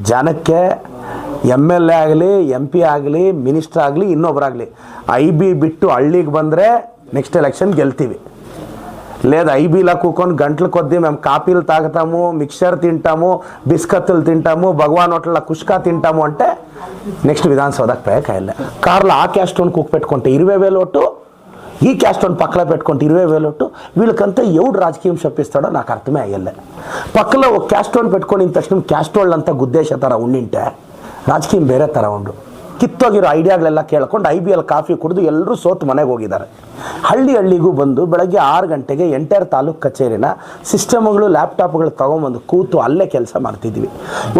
ಜನಕ್ಕೆ M L A ಆಗಲಿ M P ಆಗಲಿ ಮಿನಿಸ್ಟರ್ ಆಗಲಿ ಇನ್ನೊಬ್ಬರಾಗಲಿ ಐ ಬಿ ಬಿಟ್ಟು ಹಳ್ಳಿಗೆ ಬಂದರೆ నెక్స్ట్ ఎలక్షన్ గెలుతీవి లేదు ఐబీలా కూకొని గంటలు కొద్దీ మేము కాపీలు తాగుతాము మిక్చర్ తింటాము బిస్కత్తులు తింటాము భగవాన్ హోటల్లో కుష్కా తింటాము అంటే నెక్స్ట్ విధానసౌధకు పోయాక వెళ్ళా కార్లో ఆ క్యాస్ట్ వన్ కుక్ పెట్టుకుంటే ఇరవై వేలు ఒట్టు ఈ క్యాస్ట్ అని పక్కన పెట్టుకుంటే ఇరవై వేలొట్టు వీళ్ళకంతా ఎవడు రాజకీయం చెప్పిస్తాడో నాకు అర్థమే అయ్యలే పక్కన ఒక క్యాస్ట్ అని పెట్టుకొని తక్షణం క్యాస్ట్ వాళ్ళంతా గుద్దేశ ತರ ఉండింటే ರಾಜಕೀಯ ಬೇರೆ ಥರ ಉಂಡು. ಕಿತ್ತೋಗಿರೋ ಐಡಿಯಾಗಳೆಲ್ಲ ಕೇಳ್ಕೊಂಡು ಐ ಬಿ ಎಲ್ ಕಾಫಿ ಕುಡಿದು ಎಲ್ಲರೂ ಸೋತು ಮನೆಗೆ ಹೋಗಿದ್ದಾರೆ. ಹಳ್ಳಿ ಹಳ್ಳಿಗೂ ಬಂದು ಬೆಳಗ್ಗೆ ಆರು ಗಂಟೆಗೆ ಎಂಟೈರ್ ತಾಲೂಕು ಕಚೇರಿನ ಸಿಸ್ಟಮ್ಗಳು, ಲ್ಯಾಪ್ಟಾಪ್ಗಳು ತೊಗೊಂಬಂದು ಕೂತು ಅಲ್ಲೇ ಕೆಲಸ ಮಾಡ್ತಿದ್ವಿ.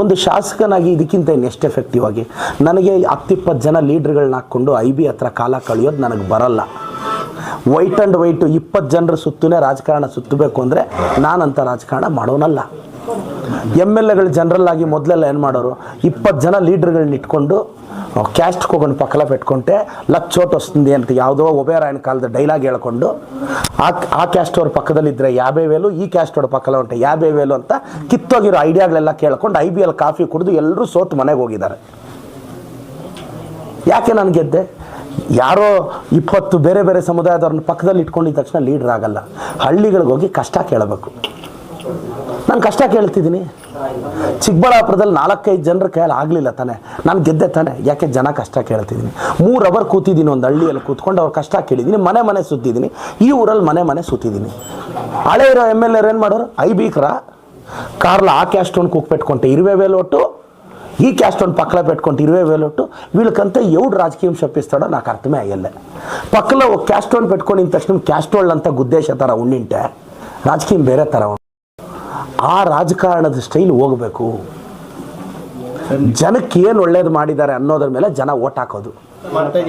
ಒಂದು ಶಾಸಕನಾಗಿ ಇದಕ್ಕಿಂತ ಇನ್ನೆಷ್ಟು ಎಫೆಕ್ಟಿವ್ ಆಗಿ ನನಗೆ ಹತ್ತಿಪ್ಪತ್ತು ಜನ ಲೀಡ್ರ್ಗಳನ್ನ ಹಾಕ್ಕೊಂಡು ಐ ಬಿ ಹತ್ರ ಕಾಲ ಕಳೆಯೋದು ನನಗೆ ಬರಲ್ಲ. ವೈಟ್ ಅಂಡ್ ವೈಟ್ ಇಪ್ಪತ್ತು ಜನರ ಸುತ್ತಲೇ ರಾಜಕಾರಣ ಸುತ್ತಬೇಕು ಅಂದರೆ ನಾನಂತ ರಾಜಕಾರಣ ಮಾಡೋನಲ್ಲ. ಎಂ ಎಲ್ ಎಗಳು ಜನರಲ್ ಆಗಿ ಮೊದಲೆಲ್ಲ ಏನು ಮಾಡೋರು? ಇಪ್ಪತ್ತು ಜನ ಲೀಡ್ರ್ಗಳನ್ನ ಇಟ್ಕೊಂಡು ಕ್ಯಾಸ್ಟ್ ಹೋಗೊಂಡು ಪಕ್ಕಲ ಪೆಟ್ಕೊಂಡೆ ಲಚ್ಚೋಟೊಸ್ತಿಂದೆ ಅಂತ ಯಾವುದೋ ಒಬೇರಾಯನ ಕಾಲದ ಡೈಲಾಗ್ ಹೇಳ್ಕೊಂಡು, ಆ ಆ ಕ್ಯಾಸ್ಟ್ ಅವ್ರ ಪಕ್ಕದಲ್ಲಿದ್ದರೆ ಯಾಬೇ ವೇಲು, ಈ ಕ್ಯಾಸ್ಟ್ ಅವ್ರ ಪಕ್ಕಲ ಉಂಟೆ ಯಾಬೇ ವೇಲು ಅಂತ ಕಿತ್ತೋಗಿರೋ ಐಡಿಯಾಗಳೆಲ್ಲ ಕೇಳ್ಕೊಂಡು ಐ ಬಿ ಎಲ್ ಕಾಫಿ ಕುಡಿದು ಎಲ್ಲರೂ ಸೋತು ಮನೆಗೆ ಹೋಗಿದ್ದಾರೆ. ಯಾಕೆ ನಾನು ಗೆದ್ದೆ? ಯಾರೋ ಇಪ್ಪತ್ತು ಬೇರೆ ಬೇರೆ ಸಮುದಾಯದವ್ರನ್ನ ಪಕ್ಕದಲ್ಲಿ ಇಟ್ಕೊಂಡಿದ್ದ ತಕ್ಷಣ ಲೀಡ್ರ್ ಆಗಲ್ಲ. ಹಳ್ಳಿಗಳಿಗೆ ಹೋಗಿ ಕಷ್ಟ ಕೇಳಬೇಕು. ನಾನು ಕಷ್ಟ ಕೇಳ್ತಿದ್ದೀನಿ. ಚಿಕ್ಕಬಳ್ಳಾಪುರದಲ್ಲಿ ನಾಲ್ಕೈದು ಜನರ ಕೈಯಲ್ಲಿ ಆಗಲಿಲ್ಲ ತಾನೆ. ನಾನು ಗೆದ್ದೆ ತಾನೆ. ಯಾಕೆ ಜನ ಕಷ್ಟ ಕೇಳ್ತಿದ್ದೀನಿ? ಮೂರು ಅವರ್ ಕೂತಿದ್ದೀನಿ ಒಂದು ಹಳ್ಳಿಯಲ್ಲಿ ಕೂತ್ಕೊಂಡು ಅವ್ರು ಕಷ್ಟ ಕೇಳಿದ್ದೀನಿ. ಮನೆ ಮನೆ ಸುತ್ತಿದ್ದೀನಿ. ಈ ಊರಲ್ಲಿ ಮನೆ ಮನೆ ಸುತ್ತಿದ್ದೀನಿ. ಹಳೆ ಇರೋ ಎಂ ಎಲ್ ಎರ್ ಏನು ಮಾಡೋರು? ಐ ಬೀಕ್ರ ಕಾರ್ಲ ಹಾಕಿ ಅಷ್ಟೊಂದು ಕೂಕ್ಪೆಟ್ಕೊಂಡೆ ಇರುವೆ ಒಟ್ಟು ಈ ಕ್ಯಾಸ್ಟೋನ್ ಒಂದು ಪಕ್ಕಲ ಪೆಟ್ಕೊಂಡು ಇರುವೆ ವೇಲೊಟ್ಟು ವೀಳ್ಕಂತ ಎವ್ರು ರಾಜಕೀಯ ಶಪ್ಪಿಸ್ತಾಡೋ ನಾಲ್ಕು ಅರ್ಥವೇ ಆಗಲ್ಲ ಪಕ್ಕಲ ಕ್ಯಾಸ್ಟ್ ಒಂದು ತಕ್ಷಣ ಕ್ಯಾಸ್ಟ್ ಅಂತ ಗುದ್ದೇಶ ಥರ ಉಣ್ಣಿಂಟೆ ರಾಜಕೀಯ ಬೇರೆ ಥರ ಆ ರಾಜಕಾರಣದ ಸ್ಟೈಲ್ ಹೋಗಬೇಕು. ಜನಕ್ಕೆ ಏನು ಒಳ್ಳೇದು ಮಾಡಿದ್ದಾರೆ ಅನ್ನೋದ್ರ ಮೇಲೆ ಜನ ಓಟ್ ಹಾಕೋದು. ಮತ್ತೆ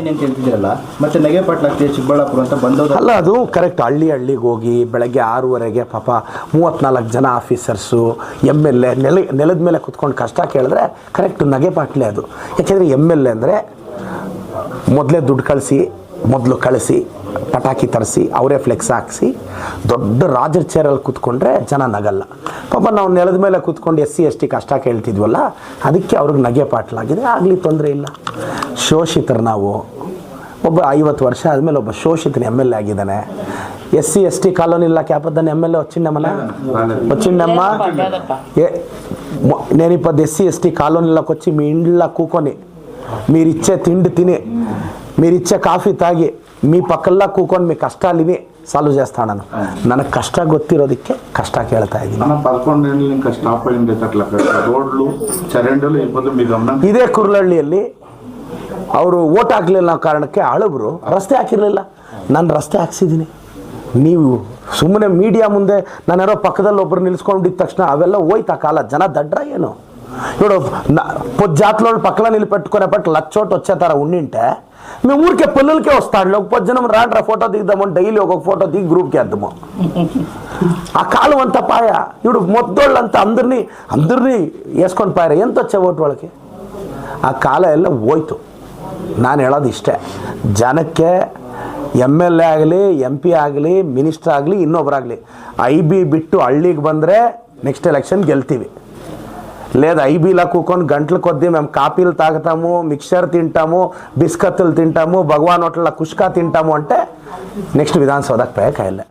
ಅಂತ ಅಲ್ಲ, ಅದು ಕರೆಕ್ಟ್ ಹಳ್ಳಿ ಹಳ್ಳಿಗೆ ಹೋಗಿ ಬೆಳಗ್ಗೆ ಆರೂವರೆಗೆ ಪಾಪ ಮೂವತ್ತ್ನಾಲ್ಕು ಜನ ಆಫೀಸರ್ಸು ಎಂ ಎಲ್ ಎ ನೆಲ, ನೆಲದ ಮೇಲೆ ಕುತ್ಕೊಂಡು ಕಷ್ಟ ಕೇಳಿದ್ರೆ ಕರೆಕ್ಟ್ ನಗೆ ಪಾಟ್ಲೆ ಅದು. ಯಾಕೆಂದರೆ ಎಂ ಎಲ್ ಎ ಅಂದರೆ ಮೊದಲೇ ದುಡ್ಡು ಕಳಿಸಿ, ಮೊದಲು ಕಳಿಸಿ ಪಟಾಕಿ ತರಿಸಿ ಅವರೇ ಫ್ಲೆಕ್ಸ್ ಹಾಕ್ಸಿ ದೊಡ್ಡ ರಾಜರ ಚೇರಲ್ಲಿ ಕೂತ್ಕೊಂಡ್ರೆ ಜನ ನಗಲ್ಲ ಪಾಪ ನಾವು ನೆಲದ ಮೇಲೆ ಕೂತ್ಕೊಂಡು ಎಸ್ ಸಿ ಎಸ್ ಟಿ ಕಷ್ಟ ಕೇಳ್ತಿದ್ವಲ್ಲ ಅದಕ್ಕೆ ಅವ್ರಿಗೆ ನಗೆ ಪಾಟ್ಲಾಗಿದೆ ಆಗಲಿ ತೊಂದರೆ ಇಲ್ಲ ಶೋಷಿತರು ನಾವು ಒಬ್ಬ ಐವತ್ತು ವರ್ಷ ಆದಮೇಲೆ ಒಬ್ಬ ಶೋಷಿತನ ಎಮ್ ಎಲ್ ಎ ಆಗಿದ್ದಾನೆ ఎస్ సి ఎస్టీ కాలనీలో కాకపోతే ఎమ్మెల్యే వచ్చిండమ్మనా వచ్చిండమ్మా ఏ మొ- నేను ఇప్పుడు ఎస్సీ ఎస్టీ కాలనీలోకి వచ్చి మీ ఇండ్ల కూకొని మీరు ఇచ్చే తిండి తిని మీరు ఇచ్చే కాఫీ తాగి మీ ಪಕ್ಕಲ್ಲ కూకొని మీ కష్టాలు ఇవి సాల్వ్ చేస్తాను ನನಗೆ ಕಷ್ಟ ಗೊತ್ತಿರೋದಕ್ಕೆ ಕಷ್ಟ ಕೇಳ್ತಾ ಇದ್ದೀನಿ. ಇದೇ ಕುರ್ಲಹಳ್ಳಿಯಲ್ಲಿ ಅವರು ಓಟ್ ಹಾಕಲಿಲ್ಲ ಕಾರಣಕ್ಕೆ ಅಳಬ್ರು ರಸ್ತೆ ಹಾಕಿರಲಿಲ್ಲ. ನಾನು ರಸ್ತೆ ಹಾಕ್ಸಿದ್ದೀನಿ ನೀವು ಸುಮ್ಮನೆ ಮೀಡಿಯಾ ಮುಂದೆ ನಾನು ಯಾರೋ ಪಕ್ಕದಲ್ಲಿ ಒಬ್ಬರು ನಿಲ್ಸ್ಕೊಂಡಿದ್ದ ತಕ್ಷಣ ಅವೆಲ್ಲ ಹೋಯ್ತಾ ಕಾಲ. ಜನ ದಡ್ರ ಏನು? ఇప్పుడు పొద్దుజాతలో పక్కన నిలబెట్టుకునే పట్ల లచ్చోటి వచ్చేతారా ఉండింటే మేము ఊరికే పిల్లలకే వస్తాడు ఒక పొద్దున రాండ్రా ఫోటో దిగుదాము డైలీ ఒక్కొక్క ఫోటో దిగి గ్రూప్కి వేద్దాము ఆ కాలం అంతా పాయ ఇప్పుడు మొత్తోళ్ళంతా అందరినీ అందరినీ వేసుకొని పాయరు ఎంత వచ్చే ఓటు వాళ్ళకి ಆ ಕಾಲ ಎಲ್ಲ ಹೋಯ್ತು ನಾನು ಹೇಳೋದು ಇಷ್ಟೇ ಜನಕ್ಕೆ ಎಮ್ ಎಲ್ ಎ ಆಗಲಿ ಎಂ ಪಿ ಆಗಲಿ ಮಿನಿಸ್ಟರ್ ಆಗಲಿ ಇನ್ನೊಬ್ಬರಾಗಲಿ ಐ ಬಿ ಬಿಟ್ಟು ಹಳ್ಳಿಗೆ ಬಂದರೆ నెక్స్ట్ ఎలక్షన్ గెలుతీవి లేదు ఐబీలా కూకొని గంటల కొద్దీ మేము కాపీలు తాగుతాము మిక్చర్ తింటాము బిస్కత్తులు తింటాము భగవాన్ హోటల్లో కుష్కా తింటాము అంటే నెక్స్ట్ విధానసౌధకు పోయాక కాయలే